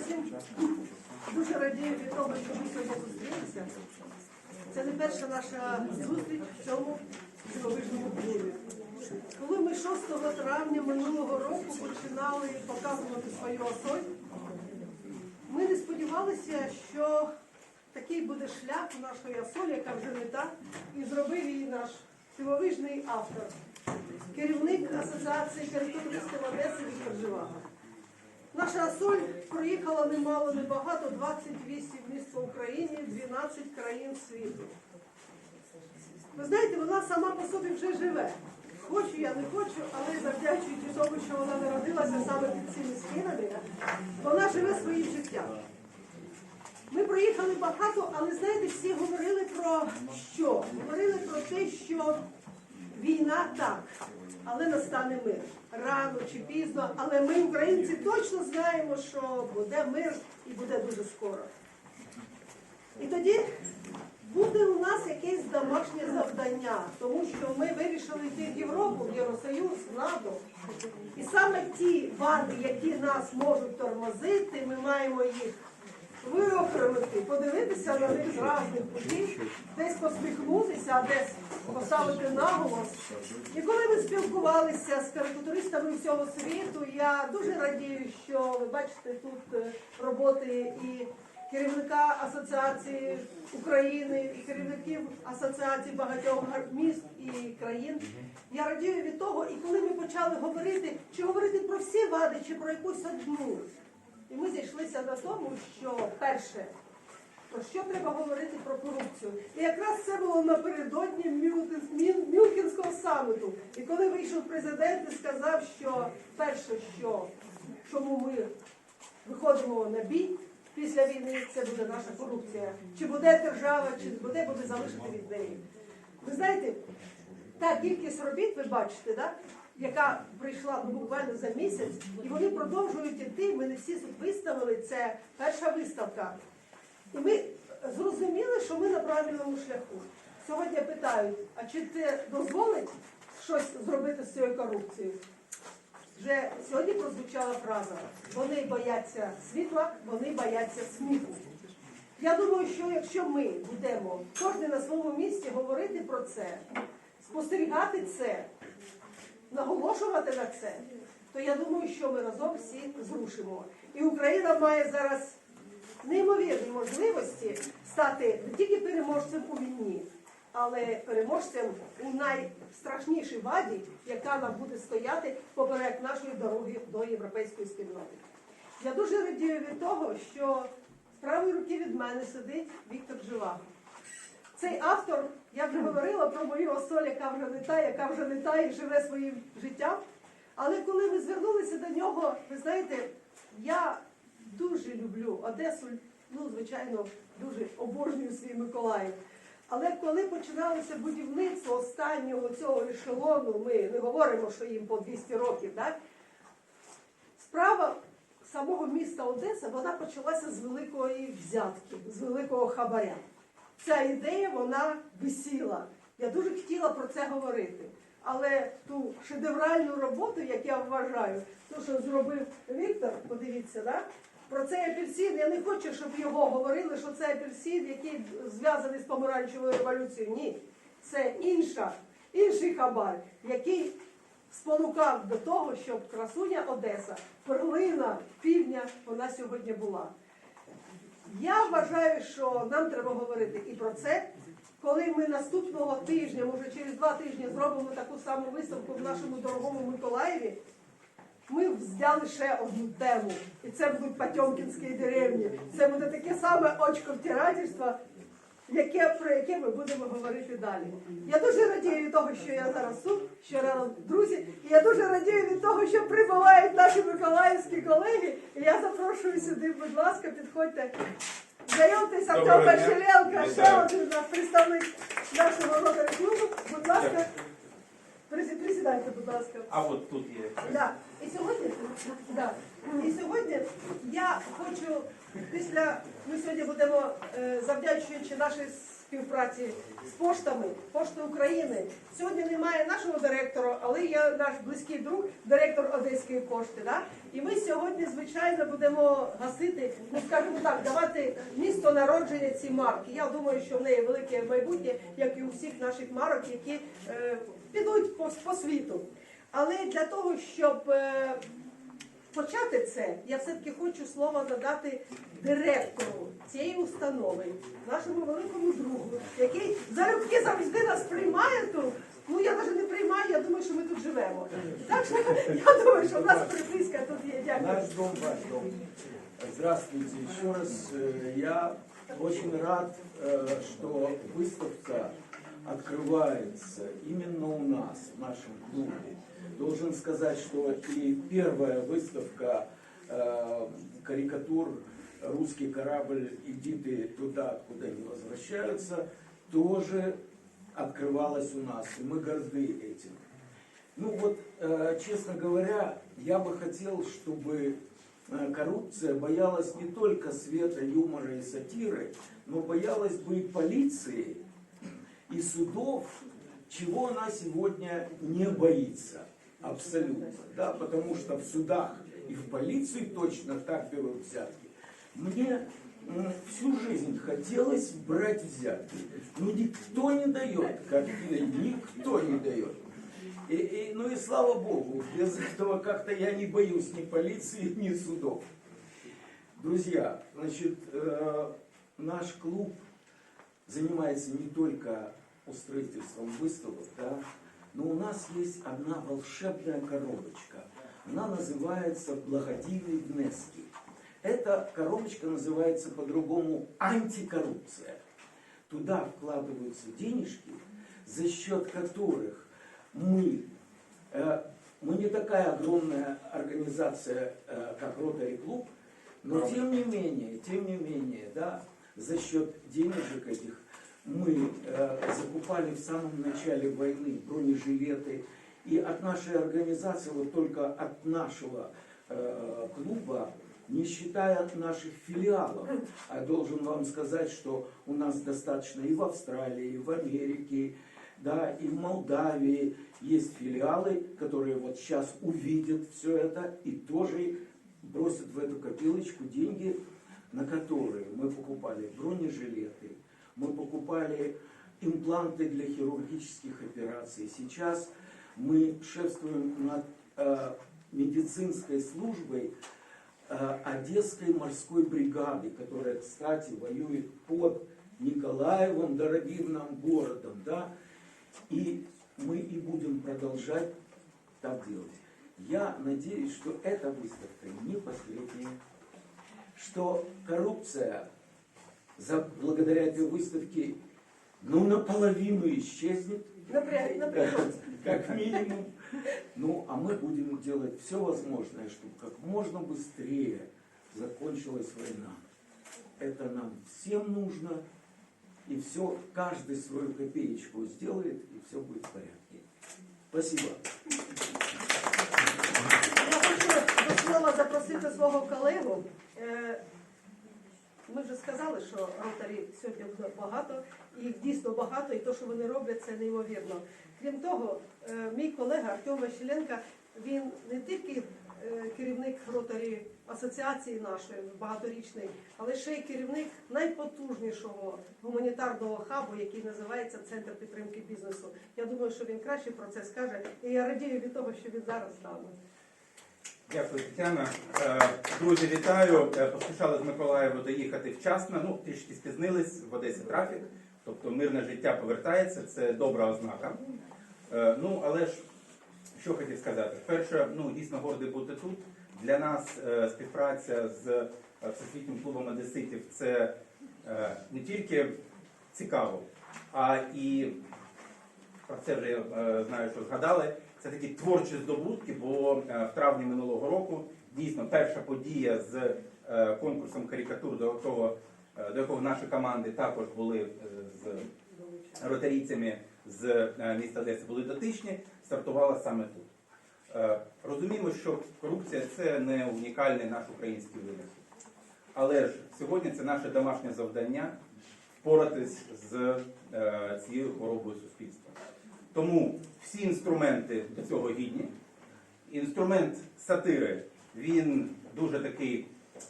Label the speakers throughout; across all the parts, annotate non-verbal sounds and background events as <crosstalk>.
Speaker 1: всім дуже радію від того, що ми сьогодні зустрілися. Це не перша наша зустріч в цьому дивовижному клубі. Коли ми 6 травня минулого року починали показувати свою осоль, ми не сподівалися, що такий буде шлях у нашої осолі, яка вже не та, і зробив її наш дивовижний автор, керівник Асоціації карикатуристів Одеси Віктор Живаго. Наша соль проїхала немало, небагато, 28 міст по Україні, 12 країн світу. Ви знаєте, вона сама по собі вже живе. Хочу я, не хочу, але завдячуючи тому, що вона народилася саме під цими стінами, вона живе своїм життям. Ми проїхали багато, але знаєте, всі говорили про що? Говорили про те, що війна так, але настане мир. Рано чи пізно, але ми, українці, точно знаємо, що буде мир і буде дуже скоро. І тоді буде у нас якесь домашнє завдання, тому що ми вирішили йти в Європу, в Євросоюз, в НАТО. І саме ті вади, які нас можуть тормозити, ми маємо їх виокремити, подивитися на них з різних кутів, десь посміхнутися, а десь поставити наголос. І коли ми спілкувалися з карикатуристами всього світу, я дуже радію, що ви бачите тут е, роботи і керівника Асоціації України, і керівників Асоціації багатьох міст і країн. Я радію від того, і коли ми почали говорити, чи говорити про всі вади, чи про якусь одну. І ми зійшлися на тому, що перше, про що треба говорити про корупцію. І якраз це було напередодні Мюнхен- Мюнхенського саміту. І коли вийшов президент і сказав, що перше, що чому ми виходимо на бій після війни, це буде наша корупція. Чи буде держава, чи буде, буде залишити від неї. Ви знаєте, та кількість робіт, ви бачите, да? Яка прийшла ну, буквально за місяць, і вони продовжують іти. Ми не всі виставили. Це перша виставка. І ми зрозуміли, що ми на правильному шляху. Сьогодні питають, а чи це дозволить щось зробити з цією корупцією? Вже сьогодні прозвучала фраза: вони бояться світла, вони бояться сміху. Я думаю, що якщо ми будемо кожен на своєму місці говорити про це, спостерігати це, наголошувати на це, то я думаю, що ми разом всі зрушимо. І Україна має зараз неймовірні можливості стати не тільки переможцем у війні, але переможцем у найстрашнішій ваді, яка нам буде стояти поперек нашої дороги до європейської спільноти. Я дуже радію від того, що з правої руки від мене сидить Віктор Живаго. Цей автор, я вже говорила про мою осоль, яка вже не та, яка вже не та і живе своїм життям. Але коли ви звернулися до нього, ви знаєте, я дуже люблю Одесу, ну, звичайно, дуже обожнюю свій Миколаїв. Але коли починалося будівництво останнього цього ешелону, ми не говоримо, що їм по 200 років, так? Справа самого міста Одеса вона почалася з великої взятки, з великого хабаря. Ця ідея вона висіла. Я дуже хотіла про це говорити. Але ту шедевральну роботу, як я вважаю, ту, що зробив Віктор, подивіться, да? про цей апельсин, я не хочу, щоб його говорили, що це апельсин, який зв'язаний з помаранчевою революцією. Ні, це інша, інший хабар, який спонукав до того, щоб красуня Одеса, перлина півдня, вона сьогодні була. Я вважаю, що нам треба говорити і про це. Коли ми наступного тижня, може через два тижні, зробимо таку саму виставку в нашому дорогому Миколаєві, ми взяли ще одну тему. І це будуть Патьомкінські деревні. Це буде таке саме очко втирательства, яке, про яке ми будемо говорити далі. Я дуже радію від того, що я зараз тут, що рядом друзі. І я дуже радію від того, що прибувають наші миколаївські колеги. І я запрошую сюди, будь ласка, підходьте. Знайомтесь, Артем. Башеленко, ще один наш представник нашого ротарі клубу. Будь ласка, присідайте, будь ласка.
Speaker 2: А от тут є.
Speaker 1: Да. І сьогодні, да. і сьогодні я хочу після ми сьогодні будемо, е, завдячуючи нашій співпраці з поштами, Поштою України. Сьогодні немає нашого директора, але є наш близький друг, директор Одеської пошти. Да? І ми сьогодні, звичайно, будемо гасити, ну скажімо так, давати місто народження ці марки. Я думаю, що в неї велике майбутнє, як і у всіх наших марок, які е, підуть по, по світу. Але для того, щоб е, почати це, я все-таки хочу слово надати директору цієї установи, нашому великому другу, який залюбки завжди нас приймає тут. Ну я навіть не приймаю, я думаю, що ми тут живемо. Так що я думаю, що в нас приписка тут є. Дякую.
Speaker 2: Наш дом, ваш дом. Здравствуйте еще раз. Э, Я очень рад, э, что выставка Открывается именно у нас, в нашем клубе. Должен сказать, что и первая выставка э, карикатур «Русский корабль, иди ты туда, откуда не возвращаются», тоже открывалась у нас, и мы горды этим. Ну вот, э, честно говоря, я бы хотел, чтобы э, коррупция боялась не только света, юмора и сатиры, но боялась бы и полиции, и судов, чего она сегодня не боится. Абсолютно. Да, потому что в судах и в полиции точно так берут взятки. Мне всю жизнь хотелось брать взятки. Но никто не дает картины, никто не дает. И, и- ну и слава богу, без этого как-то я не боюсь ни полиции, <laughs> ни судов. Друзья, значит, э, наш клуб занимается не только устроительством выставок, да, но у нас есть одна волшебная коробочка. Она называется «Благодійний внески». Эта коробочка называется по-другому «Антикоррупция». Туда вкладываются денежки, за счет которых мы, э, мы не такая огромная организация, э, как Ротари Клуб, но тем не менее, тем не менее, да, за счет денежек этих мы э, закупали в самом начале войны бронежилеты. И от нашей организации, вот только от нашего э, клуба, не считая наших филиалов, а должен вам сказать, что у нас достаточно и в Австралии, и в Америке, да, и в Молдавии есть филиалы, которые вот сейчас увидят все это и тоже бросят в эту копилочку деньги, на которые мы покупали бронежилеты, мы покупали импланты для хирургических операций. Сейчас мы шефствуем над э, медицинской службой э, Одесской морской бригады, которая, кстати, воюет под Николаевым, дорогим нам городом. Да? И мы и будем продолжать так делать. Я надеюсь, что эта выставка не последняя, что коррупция за, благодаря этой выставке ну, наполовину исчезнет,
Speaker 1: Напряг, напрягаться.
Speaker 2: как минимум. Ну, а мы будем делать все возможное, чтобы как можно быстрее закончилась война. Это нам всем нужно, и все, каждый свою копеечку сделает, и все будет в порядке. Спасибо.
Speaker 1: Сьогодні багато, і дійсно багато, і те, що вони роблять, це неймовірно. Крім того, е, мій колега Артем Василенко, він не тільки е, керівник роторі асоціації нашої багаторічної, але ще й керівник найпотужнішого гуманітарного хабу, який називається Центр підтримки бізнесу. Я думаю, що він краще про це скаже, і я радію від того, що він зараз нами.
Speaker 3: Дякую, Тетяна. Е, Друзі, вітаю. Е, Поспішали з Миколаєва доїхати вчасно. Ну, трішки спізнились в Одесі трафік. Тобто мирне життя повертається, це добра ознака. Е, Ну, але ж що хотів сказати? Перше, ну дійсно гордий бути тут. Для нас співпраця з Всесвітнім клубом одеситів це не тільки цікаво, а і про це вже е, знаю, що згадали. Це такі творчі здобутки, бо е, в травні минулого року дійсно перша подія з е, конкурсом карикатур, до якого, е, до якого наші команди також були з ротарійцями з міста Одеси були дотичні, стартувала саме тут. Розуміємо, що корупція це не унікальний наш український винахід. Але ж сьогодні це наше домашнє завдання впоратись з цією хворобою суспільства. Тому всі інструменти до цього гідні. Інструмент сатири, він дуже такий,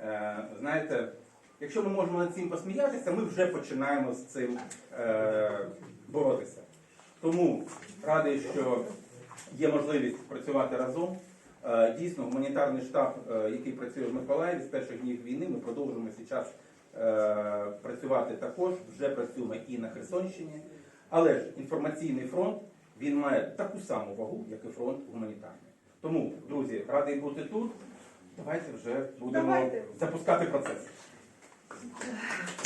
Speaker 3: е, знаєте, якщо ми можемо над цим посміятися, ми вже починаємо з цим е, боротися. Тому радий, що є можливість працювати разом. Е, Дійсно, гуманітарний штаб, який працює в Миколаєві з перших днів війни, ми продовжуємо зараз працювати також. Вже працюємо і на Херсонщині. Але ж інформаційний фронт він має таку саму вагу, як і фронт гуманітарний. Тому, друзі, радий бути тут. Давайте вже будемо
Speaker 1: Давайте.
Speaker 3: запускати процес.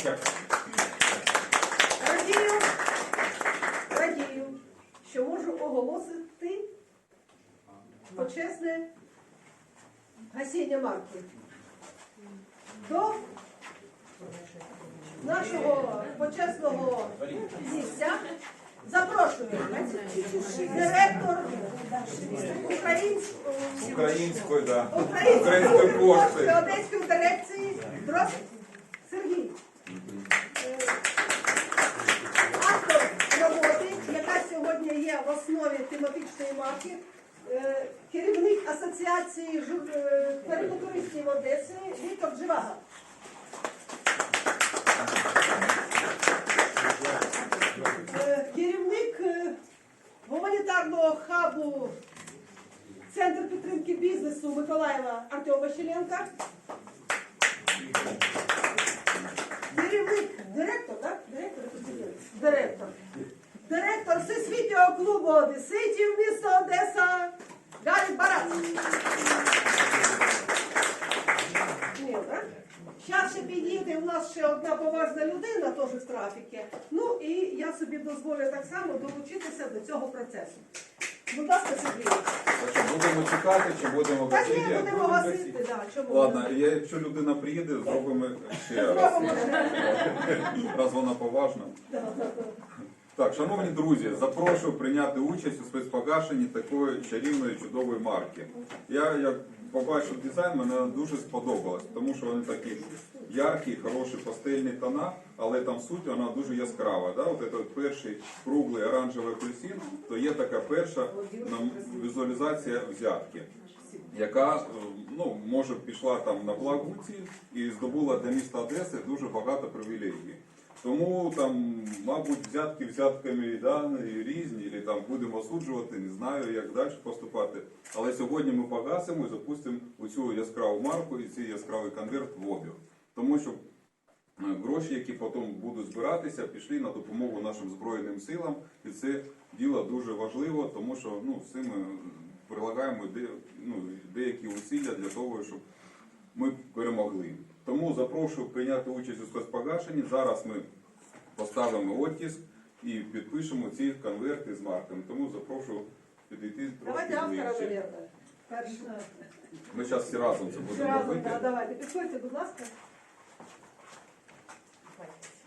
Speaker 3: Дякую.
Speaker 1: Радію, радію, що можу оголосити почесне гасіння марки. До нашого почесного місця запрошую директор
Speaker 4: Українською, да.
Speaker 1: Української
Speaker 4: Української пошти.
Speaker 1: Одеської дирекції Дрозд Сергій. Е, Автор роботи, яка сьогодні є в основі тематичної марки, е, керівник Асоціації е, Одеси Віктор Живага. Керівник е, гуманітарного хабу Центр підтримки бізнесу Миколаєва Артем Василенко. Керівник, директор, так? Директор? Директор. Директор Всесвітнього клубу Одеситів міста Одеса Гарік Барац. Ні, так? Зараз ще підійде у нас ще одна поважна людина, теж з трафіки. Ну і я собі дозволю так само долучитися до цього процесу. Будь ласка, Сергій.
Speaker 4: Що будемо чекати, чи будемо
Speaker 1: Та ні,
Speaker 4: гасити?
Speaker 1: будемо гасити, да, чому?
Speaker 4: Ладно, я, якщо людина приїде, зробимо ще раз,
Speaker 1: Зробимо ще.
Speaker 4: раз вона поважна. Так, шановні друзі, запрошую прийняти участь у спецпогашенні такої чарівної чудової марки. Я як побачив дизайн, мене дуже сподобалось, тому що вони такі яркі, хороші пастельні тона, але там суть вона дуже яскрава. Да? От це перший круглий оранжевий апельсин, то є така перша візуалізація взятки яка е, ну, може пішла там на благу ціль і здобула для міста Одеси дуже багато привілегій. Тому там, мабуть, взятки взятками да, різні, і там будемо осуджувати, не знаю, як далі поступати. Але сьогодні ми погасимо і запустимо оцю яскраву марку і цей яскравий конверт в обіг. Тому що е, гроші, які потім будуть збиратися, пішли на допомогу нашим Збройним силам. І це діло дуже важливо, тому що ну, всі ми прилагаємо де, ну, деякі усилля для того, щоб ми перемогли. Тому запрошую прийняти участь у спецпогашенні. Зараз ми поставимо оттиск і підпишемо ці конверти з марками. Тому запрошую підійти трошки
Speaker 1: Давайте автора,
Speaker 4: ближче. Ми зараз всі разом це будемо
Speaker 1: Зразу,
Speaker 4: робити.
Speaker 1: да, давайте. Підходьте, будь ласка.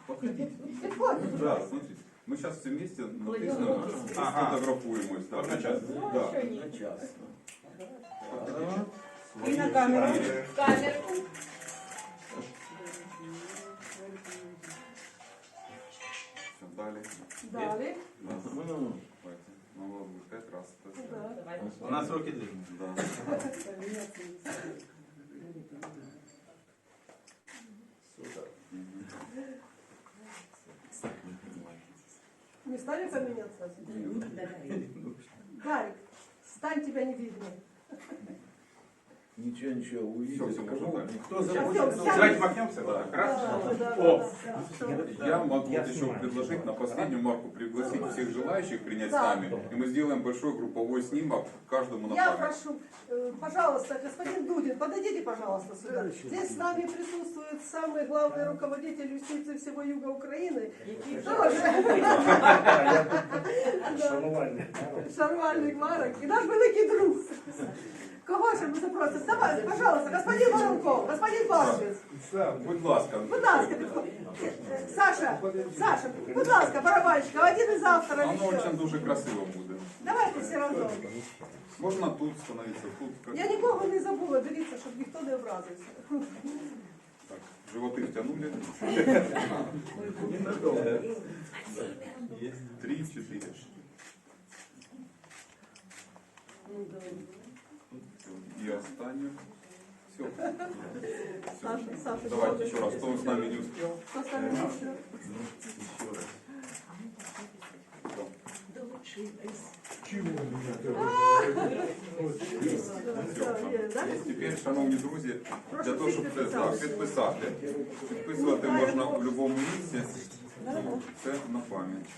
Speaker 4: Подходіть.
Speaker 1: Підходьте, будь
Speaker 4: Да,
Speaker 1: ласка.
Speaker 4: смотрите. Мы сейчас все вместе натиснемо,
Speaker 3: Ага.
Speaker 4: сфотографуємось. да.
Speaker 3: Одночасно.
Speaker 4: Да.
Speaker 2: Одночасно.
Speaker 1: І на камеру.
Speaker 4: Все, далі.
Speaker 1: Далі.
Speaker 4: Да.
Speaker 2: Ну,
Speaker 4: Давайте. Ну, ладно, пять раз.
Speaker 1: Да.
Speaker 3: У нас руки длинні.
Speaker 4: Да.
Speaker 2: сюда.
Speaker 1: Не стали поменяться? Гарик, стань, тебя не видно.
Speaker 2: Ничего, ничего,
Speaker 4: можно
Speaker 2: Кого?
Speaker 4: дальше.
Speaker 2: Кто захочет.
Speaker 3: Давайте махнемся.
Speaker 4: Да.
Speaker 3: Раз.
Speaker 1: Да, да,
Speaker 3: О.
Speaker 1: да, да.
Speaker 4: Я могу вот еще предложить на последнюю марку пригласить всех желающих принять
Speaker 1: Да.
Speaker 4: с нами. И мы сделаем большой групповой снимок каждому на
Speaker 1: Я
Speaker 4: память.
Speaker 1: прошу, э, пожалуйста, господин Дудин, подойдите, пожалуйста, сюда. Здесь с нами присутствует самый главный руководитель юстиции всего юга Украины. Тоже. <laughs> Шанувальник Марок і наш великий друг. Кого ж ми запросимо? Давай, пожалуйста, господин Воронков, господин Баршвіц.
Speaker 4: Будь ласка.
Speaker 1: Будь ласка, Саша, Саша, будь ласка, барабанщика, один із авторів.
Speaker 4: Воно очень дуже красиво буде.
Speaker 1: Давайте всі разом.
Speaker 4: Можна тут становитися, тут.
Speaker 1: Я нікого не забула, дивіться, щоб ніхто не образився.
Speaker 4: Так, животы втянули.
Speaker 2: Ненадолго.
Speaker 4: Три, четыре. И останнее. Все.
Speaker 1: Саша, Саша,
Speaker 4: Давайте еще раз. Кто с нами не успел?
Speaker 1: Хто саме не успів?
Speaker 4: Еще раз.
Speaker 1: Все, є, да?
Speaker 4: Тепер, шановні друзі,
Speaker 1: Прошу
Speaker 4: для того, щоб
Speaker 1: всіх
Speaker 4: це так,
Speaker 1: підписати.
Speaker 4: підписати. Підписувати можна в будь-якому місці. Це на пам'ять.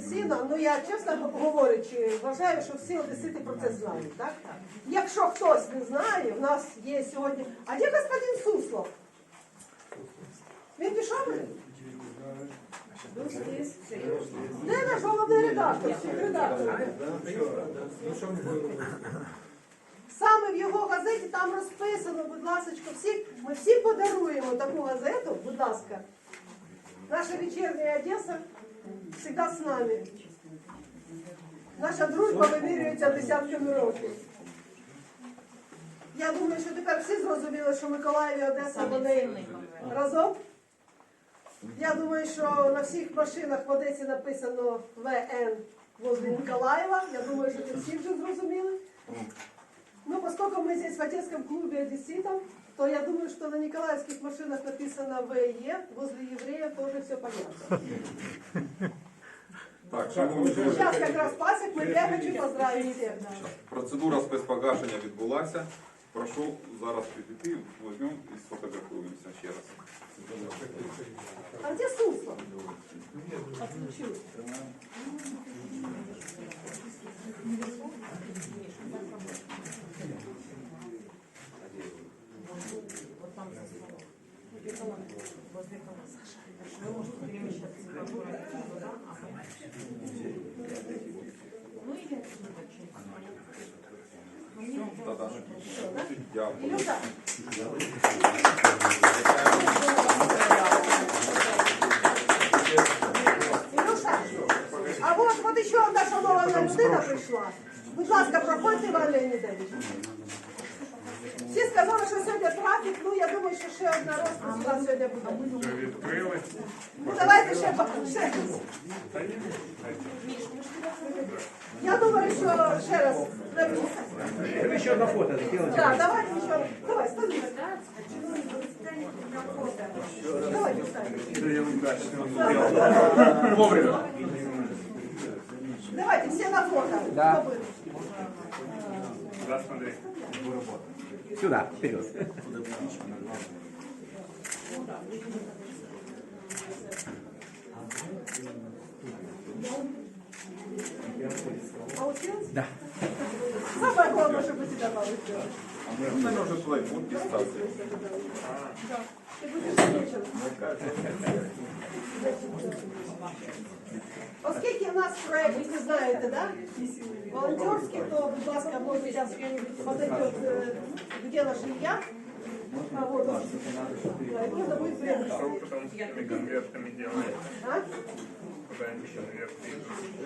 Speaker 1: Історію ну я чесно говорячи, вважаю, що всі одесити про це знають. Так? Якщо хтось не знає, в нас є сьогодні. А де господин Суслов? Він пішов? Де наш головний редактор? редактор? Саме в його газеті там розписано, будь ласка, всі, ми всі подаруємо таку газету, будь ласка. Наша вечерняя Одесса всегда с нами. Наша дружба вимірюється десятками років. Я думаю, що тепер всі зрозуміли, що Миколаїв і Одеса вони разом. Я думаю, що на всіх машинах в Одесі написано ВН возле Николаева. Я думаю, що це всі вже зрозуміли. Ну, поскольку мы здесь в Одесском клубе одесситов, то я думаю, что на николаевских машинах написано ВЕ, возле еврея тоже все понятно.
Speaker 4: Так, шановні друзі,
Speaker 1: Сейчас как раз пасек, мы я хочу поздравить всех.
Speaker 4: процедура спецпогашення відбулася. Прошу зараз підійти, візьмемо і сфотографуємося ще раз.
Speaker 1: А где Суслов? Отключил.
Speaker 4: Дякую.
Speaker 1: А вот, вот еще одна шанована людина прийшла. Будь ласка, проходьте, Іван Леонідович. Сьогодні трафік, ну я думаю, що ще одна розпис у нас сьогодні буде. Ну давайте ще, ще. Я думаю, що ще раз.
Speaker 5: Еще одно фото сделать.
Speaker 1: Так, давайте ще раз. Давай, ставай. Давайте ставим. Давайте все на фото.
Speaker 5: Да.
Speaker 1: Кто будет?
Speaker 5: Сюда, вперед.
Speaker 1: Получилось?
Speaker 5: Да.
Speaker 1: Самое главное, чтобы тебя получилось.
Speaker 4: Ну, Це може твої фотки стати.
Speaker 1: Ты будешь вечером. Оскільки у нас проект, ви знаєте, да? волонтерський, то, будь ласка, можете зараз подойдет, где наш Илья. А вот он. Можно будет
Speaker 6: потом с этими конвертами делать,
Speaker 1: А?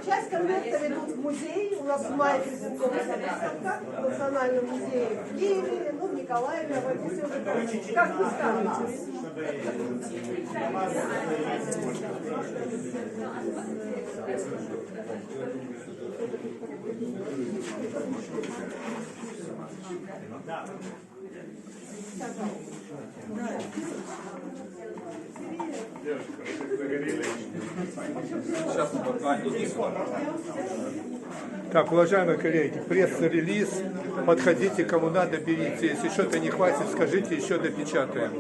Speaker 1: Часть конвертов идут в музей. У нас в мае презентована выставка в Национальном музее в Киеве, ну, в Николаеве, в Одессе уже как- как вы скажете.
Speaker 6: Девушка,
Speaker 4: ми покажемо. Іди сюди.
Speaker 7: Так, уважаемые коллеги, пресс-релиз. Подходите, кому надо, берите. Если что-то не хватит, скажите, еще допечатаем.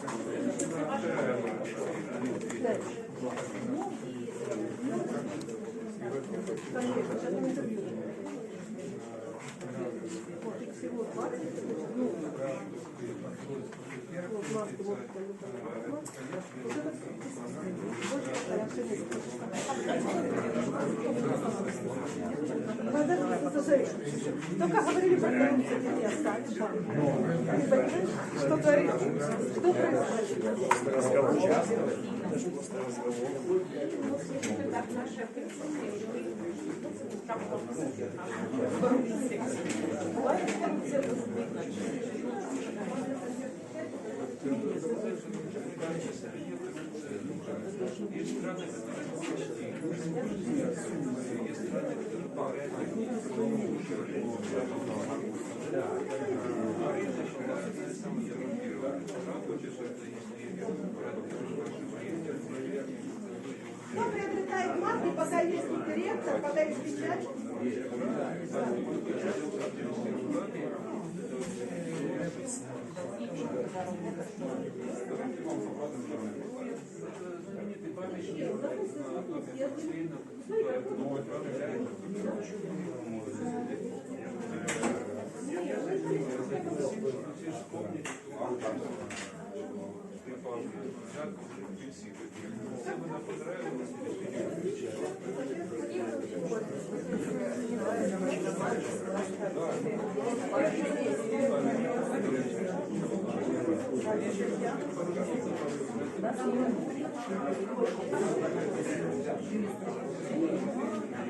Speaker 4: Спасибо. всего 20 ну, вот маски, вот, вот это только говорили про коррупцию, не остались. Ты понимаешь, что
Speaker 1: говорит? Что происходит? Разговор часто, даже просто разговор. Ну, если так, наши активисты, есть страны, которые есть страны, которые поправляют Он приобретает марки, пока есть директор, пока есть печать. змінити пам'ятні членам банку. Це вона подрайвала. Thank you.